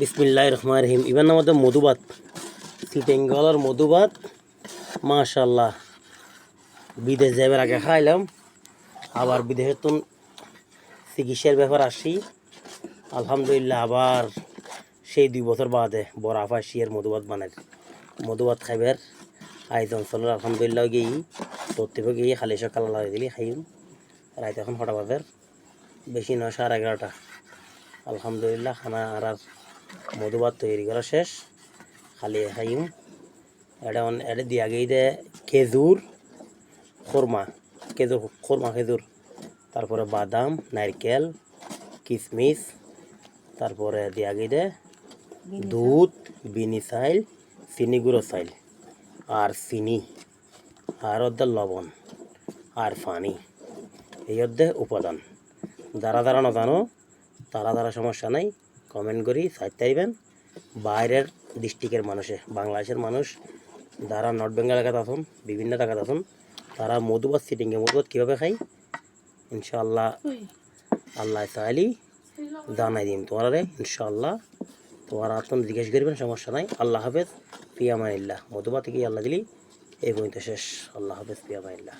বিসমিল্লাহ রহমান রহিম। নাম হচ্ছে মধুবাত। সিটেঙ্গলের মধুবাত মাশাল্লাহ বিদেশ যাবার আগে খাইলাম, আবার বিদেশে তো চিকিৎসার ব্যাপার আসি। আলহামদুলিল্লাহ, আবার সেই দুই বছর বাদে বড় আফাসি এর মধুবাত বানাই মধুবাত খাইবার আইজ অঞ্চলের আলহামদুলিল্লাহ গিয়ে প্রত্যেকে গিয়ে খালি সকাল লাগিয়ে দিলি, খাইম। রাত এখন হঠাৎ বেশি নয়, সাড়ে এগারোটা। আলহামদুলিল্লাহ, খানা আর আর মধুবাত তৈরি করা শেষ। খালি খাইম এটা এটা দিয়া গিয়ে দে খেজুর, খোরমা খেজুর খোরমা খেজুর। তারপরে বাদাম, নারকেল কিশমিশ তারপরে দিয়া গিয়ে দে দুধ, বিনি চাইল, চিনি গুঁড়ো চাইল। আর চিনি, আর অর্ধে লবণ, আর পানি। এই অর্ধে উপাদান। যারা যারা না জানো, তারা তারা সমস্যা নাই কমেন্ট করি সাইতে আইবেন। বাইরের ডিস্ট্রিক্টের মানুষে বাংলাদেশের মানুষ যারা নর্থ বেঙ্গল এলাকাত আছেন বিভিন্ন এলাকাত আছেন তারা মধুবাদ সিটিংয়ে মধুবাদ কীভাবে খাই ইনশাআল্লাহ আল্লাহ চাইলি জানাই দিম তোমার ইনশাআল্লাহ। তোমার আত্ম জিজ্ঞেস করবেন সমস্যা নাই। আল্লাহ হাফেজ পিয়ামাইল্লাহ মধুবাদ থেকে আল্লাহ দিলি এই পর্যন্ত শেষ। আল্লাহ হাফেজ পিয়ামাইল্লাহ